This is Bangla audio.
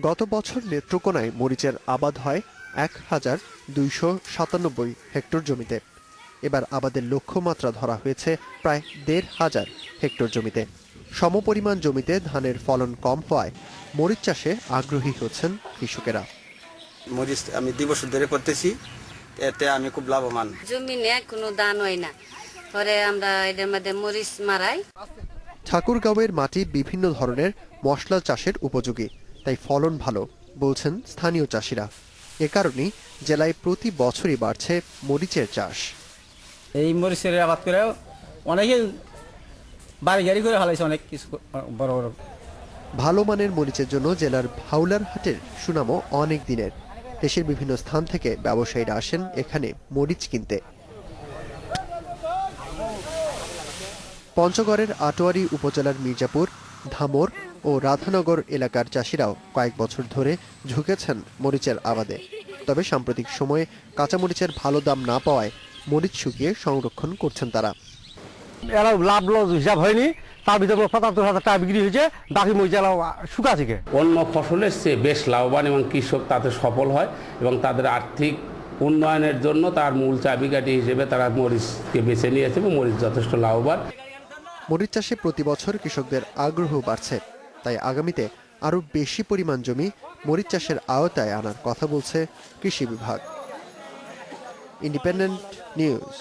গত বছর নেত্রকোনায় মরিচের আবাদ হয় এক হাজার দুইশো সাতানব্বই হেক্টর জমিতে। এবার আবাদের লক্ষ্যমাত্রা ধরা হয়েছে প্রায় দেড় হাজার হেক্টর জমিতে। সমপরিমাণ জমিতে ধানের ফলন কম হওয়ায় মরিচ চাষে আগ্রহী হচ্ছেন কৃষকেরা। মরিচ আমি দুই বছর ধরে করতেছি এতে আমি খুব লাভবান। জমি নিয়ে কোনো দান হয় না। পরে আমরা এটার মধ্যে মরিচ মারাই। ঠাকুরগাঁওয়ের মাটি বিভিন্ন ধরনের মশলা চাষের উপযোগী। তাই ফলন ভালো বলছেন স্থানীয় চাষিরা। এ কারণেই জেলায় প্রতি বছরই বাড়ছে মরিচের চাষ। এই মরিচের আবাদ করে অনেকে বাড়ি গাড়ি করে হালাইছে অনেক কিছু বড় বড়। ভালো মানের মরিচের জন্য জেলার ভাউলার হাটের সুনামও অনেক দিনের। দেশের বিভিন্ন স্থান থেকে ব্যবসায়ীরা আসেন এখানে মরিচ কিনতে। পঞ্চগড়ের আটোয়ারি উপজেলার মির্জাপুর ধামর ও রাধানগর এলাকার চাষিরাও কয়েক বছর ধরে ঝুঁকেছেন মরিচের আবাদে। তবে সাম্প্রতিক সময়ে কাঁচামরিচের ভালো দাম না পাওয়ায় মরিচ শুকিয়ে সংরক্ষণ করছেন তারা। এরা লাভ লস হিসাব হয়নি। তার ভিতরে পঁচাত্তর হাজার টাকা বিক্রি হয়েছে। বাকি মরিচ শুকা থেকে অন্য ফসলের চেয়ে বেশ লাভবান এবং কৃষক তাতে সফল হয় এবং তাদের আর্থিক উন্নয়নের জন্য তার মূল চাবিকাঠি হিসেবে তারা মরিচকে বেছে নিয়েছে এবং মরিচ যথেষ্ট লাভবান। মরিচ চাষে প্রতি বছর কৃষকদের আগ্রহ বাড়ছে। তাই আগামীতে আরও বেশি পরিমাণ জমি মরিচ চাষের আওতায় আনার কথা বলছে কৃষি বিভাগ। Independent News.